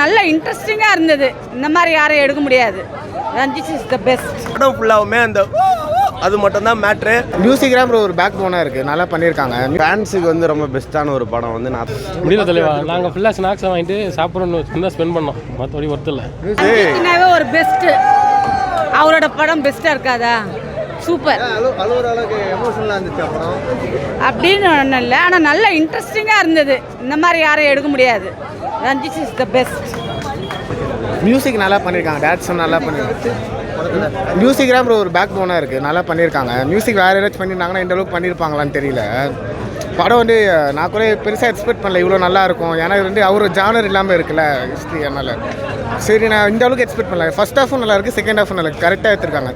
நல்ல இன்ட்ரெஸ்டிங்காக இருந்தது. இந்த மாதிரி யாரும் எடுக்க முடியாது. ரஞ்சித் இஸ் த பெஸ்ட் படம் ஃபுல்லாகவுமே அந்த அது மட்டும்தான் மேட்ரு மியூசிக்லாம் ப்ரோ ஒரு பேக் போனாக இருக்குது நல்லா பண்ணியிருக்காங்க. ஃபேன்ஸுக்கு வந்து ரொம்ப பெஸ்ட்டான ஒரு படம் வந்து நான் முடியல தலைவா. நாங்கள் ஃபுல்லாக ஸ்நாக்ஸ் வாங்கிட்டு சாப்பிடணும்னு தான் ஸ்பெண்ட் பண்ணோம். மற்றபடி ஒர்த்து இல்லை. ரஞ்சித்னாவே ஒரு பெஸ்ட்டு அவரோட படம் பெஸ்ட்டாக இருக்காதா? சூப்பர் அழுவுற அளவுக்கு எமோஷனலாக இருந்துச்சு அப்புறம் அப்படின்னு ஒன்றும் இல்லை. ஆனால் நல்ல இன்ட்ரெஸ்டிங்காக இருந்தது. இந்த மாதிரி யாரும் எடுக்க முடியாது. Ranjith is the best music நல்லா பண்ணியிருக்காங்க டேரக்ஷன் நல்லா பண்ணியிருக்காங்க மியூசிக்லாம் ப்ரோ ஒரு பேக் போனாக இருக்குது நல்லா பண்ணியிருக்காங்க மியூசிக் வேறு ஏதாச்சும் பண்ணியிருந்தாங்கன்னா இந்த அளவுக்கு பண்ணியிருப்பாங்களான்னு தெரியல. படம் வந்து நான் கூட பெருசாக எக்ஸ்பெக்ட் பண்ணல. இவ்வளோ நல்லா இருக்கும். ஏன்னா இது வந்து அவர் ஜானர் இல்லாமல் இருக்குல்ல ஹிஸ்ட்ரி அதனால். சரி நான் இந்த அளவுக்கு எக்ஸ்பெக்ட் பண்ணல. ஃபர்ஸ்ட் ஹாஃபும் நல்லா இருக்குது செகண்ட் ஹாஃபும் நல்லா கரெக்டாக எடுத்துருக்காங்க.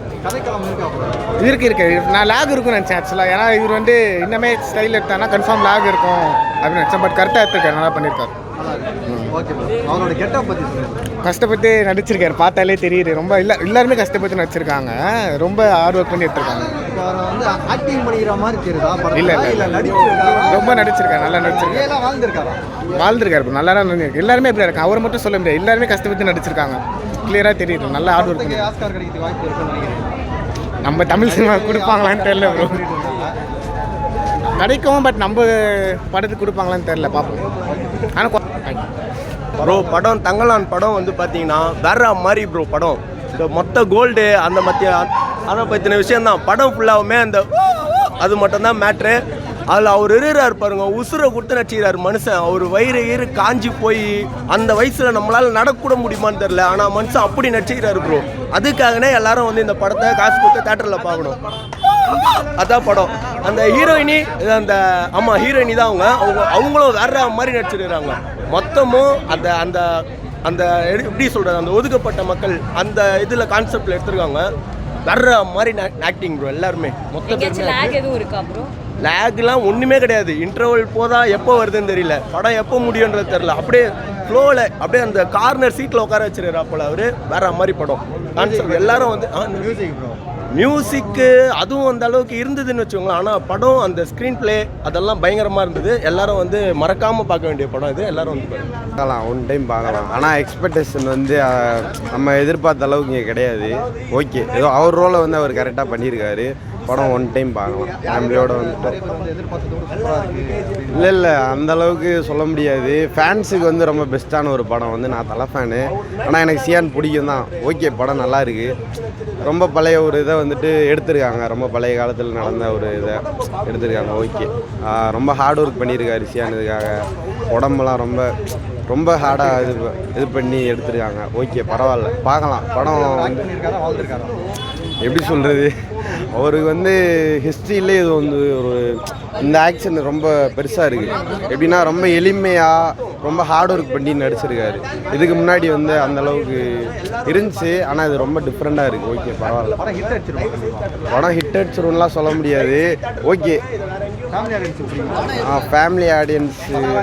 இருக்கு இருக்கு. நான் லேக் இருக்கும் நினச்சேன் ஆக்சுவலாக ஏன்னா இவர் வந்து இன்னமே ஸ்டைல் எடுத்தானா கன்ஃபார்ம் லேக் இருக்கும் அப்படின்னு நினச்சேன். பட் கரெக்டாக எடுத்துருக்காரு நல்லா பண்ணியிருக்காரு கஷ்டப்பட்டு நடிச்சிருக்காரு பார்த்தாலே தெரியுது ரொம்ப இல்லை எல்லாருமே கஷ்டப்பட்டு நடிச்சிருக்காங்க ரொம்ப ஹார்ட் ஒர்க் பண்ணி எடுத்திருக்காங்க இப்போ அவர் வந்து ஆக்டிங் பண்ணிக்கிற மாதிரி தெரியுதா படம் இல்ல, இல்ல, ரொம்ப நடிச்சிருக்காரு நல்லா நடிச்சிருக்காரு வாழ்ந்திருக்காரா. நல்லா தான் நடிச்சிருக்கு எல்லாருமே இப்படி இருக்காங்க அவரை மட்டும் சொல்ல முடியாது எல்லாருமே கஷ்டப்பட்டு நடிச்சிருக்காங்க கிளியராக தெரியுது நல்லா ஹார்ட் ஒர்க் நம்ம தமிழ் சினிமா கொடுப்பாங்களான்னு தெரியல ப்ரோ கிடைக்கும் பட் நம்ம படத்துக்கு கொடுப்பாங்களான்னு தெரியல பார்ப்போம் ப்ரோ படம் தங்கலான் படம் வந்து பார்த்தீங்கன்னா வேற மாதிரி ப்ரோ படம். இந்த மொத்த கோல்டு அந்த மத்திய அதை பற்றின விஷயம்தான். படம் ஃபுல்லாகவுமே அந்த அது மட்டும்தான் மேட்ரு அதில் அவர் இருக்கிறார் பாருங்க உசுரை கொடுத்து நடிச்சுக்கிறார் மனுஷன். அவர் வயிறு ஈறு காஞ்சி போய் அந்த வயசில் நம்மளால் நடக்கூட முடியுமான்னு தெரில ஆனால் மனுஷன் அப்படி நடிச்சுக்கிறாரு ப்ரோ அதுக்காகனே எல்லாரும் வந்து இந்த படத்தை காசு கொடுத்து தேட்டரில் பார்க்கணும். அதான் படம். அந்த ஹீரோயினி அந்த ஆமாம் ஹீரோயினி தான் அவங்க. அவங்க அவங்களும் வேற மாதிரி நடிச்சிருக்கிறாங்க. மொத்தமும் அந்த அந்த அந்த எடு- எப்படி சொல்கிறது அந்த ஒதுக்கப்பட்ட மக்கள் அந்த இதில் கான்செப்டில் எடுத்திருக்காங்க. வேற மாதிரி ஆக்டிங் ப்ரோ எல்லாருமே. மொத்த லேக் எதுவும் இருக்கா ப்ரோ லேக்லாம் ஒன்றுமே கிடையாது. இன்டர்வல் போதா எப்போ வருதுன்னு தெரியல. படம் எப்போ முடியுன்றது தெரியல. அப்படியே ஃப்ளோவில் அப்படியே அந்த கார்னர் சீட்டில் உட்கார வச்சிருக்கிறா போல அவரு. வேற மாதிரி படம். கான்செப்ட் எல்லாரும் வந்து மியூசிக் ப்ரோ மியூசிக்கு அதுவும் அந்த அளவுக்கு இருந்ததுன்னு வச்சுக்கோங்களேன். ஆனால் படம் அந்த ஸ்க்ரீன் ப்ளே அதெல்லாம் பயங்கரமாக இருந்தது. எல்லாரும் வந்து மறக்காமல் பார்க்க வேண்டிய படம் இது. எல்லாரும் வந்து பார்க்கலாம் ஒன் டைம் பார்க்கலாம். ஆனால் எக்ஸ்பெக்டேஷன் வந்து நம்ம எதிர்பார்த்த அளவுக்கு இங்கே கிடையாது. ஓகே ஏதோ அவர் ரோலை வந்து அவர் கரெக்டாக பண்ணியிருக்காரு. படம் ஒன் டைம் பார்க்கலாம். ஃபேமிலியோடு வந்துட்டோம். இல்லை இல்லை அந்தளவுக்கு சொல்ல முடியாது. ஃபேன்ஸுக்கு வந்து ரொம்ப பெஸ்ட்டான ஒரு படம் வந்து நான் தலை ஃபேனு ஆனால் எனக்கு சியான் பிடிக்கும் தான். ஓகே படம் நல்லா இருக்குது ரொம்ப பழைய ஒரு இதை வந்துட்டு எடுத்திருக்காங்க. ரொம்ப பழைய காலத்தில் நடந்த ஒரு இதை எடுத்திருக்காங்க. ஓகே ரொம்ப ஹார்ட் ஒர்க் பண்ணியிருக்காரு சியான் இதுக்காக. உடம்பெல்லாம் ரொம்ப ரொம்ப ஹார்டாக இது இது பண்ணி எடுத்திருக்காங்க. ஓகே பரவாயில்ல. பார்க்கலாம். படம் வந்து எப்படி சொல்கிறது அவருக்கு வந்து ஹிஸ்ட்ரியிலே இது வந்து ஒரு இந்த ஆக்ஷன் ரொம்ப பெருசாக இருக்குது எப்படின்னா ரொம்ப எளிமையாக ரொம்ப ஹார்ட் ஒர்க் பண்ணி நடிச்சிருக்காரு. இதுக்கு முன்னாடி வந்து அந்த அளவுக்கு இருந்துச்சு. ஆனால் இது ரொம்ப டிஃப்ரெண்ட்டாக இருக்குது ஓகே பரவாயில்ல. படம் ஹிட் அடிச்சிருவோம் கண்டிப்பாக படம் ஹிட் அடிச்சிரும்லாம் சொல்ல முடியாது. ஓகே ஃபேமிலி ஆடியன்ஸ் ஃபேமிலி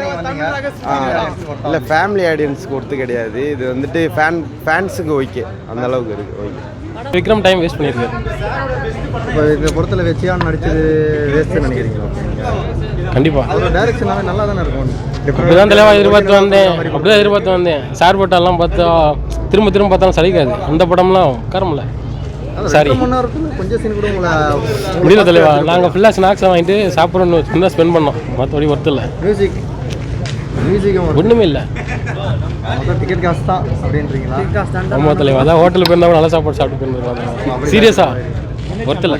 இல்லை ஃபேமிலி ஆடியன்ஸ்க்கு ஒருத்து கிடையாது. இது வந்துட்டு ஃபேன் ஃபேன்ஸுக்கு ஓகே அந்த அளவுக்கு இருக்குது ஓகே விக்ரம் டைம் வேஸ்ட் பண்ணியிருக்காரு. இப்போ இந்த படத்தில் வெச்சியான் நடிச்சது வேஸ்ட்டு நினைக்கிறீங்களா? கண்டிப்பாக அவரோட டைரக்ஷனாவே நல்லா தானே இருக்கும்? அப்படிதான் தலைவா எதிர்பார்த்து வந்தேன் அப்படிதான் எதிர்பார்த்து வந்தேன் சார் பட்டம்லாம் பார்த்தா திரும்ப திரும்ப பார்த்தாலும் சலிக்காது. அந்த படம்லாம் உட்காரமில்ல சாரி. முடியல தலைவா. நாங்கள் ஃபுல்லாக ஸ்நாக்ஸ் வாங்கிட்டு சாப்பிடணும்னு தான் ஸ்பெண்ட் பண்ணோம். மற்றபடி ஒர்த்து இல்லை. மியூசிக் மியூசிக்கும் ஒன்றுமே இல்லை. டிக்கெட் காசு தான் அப்படின்றீங்களா? ஆமாம் தலைவா. அதான் ஹோட்டலுக்கு போயிருந்தா கூட நல்ல சாப்பாடு சாப்பிட்டு போயிருந்துருக்காங்க சீரியஸாக ஒர்த்து இல்லை.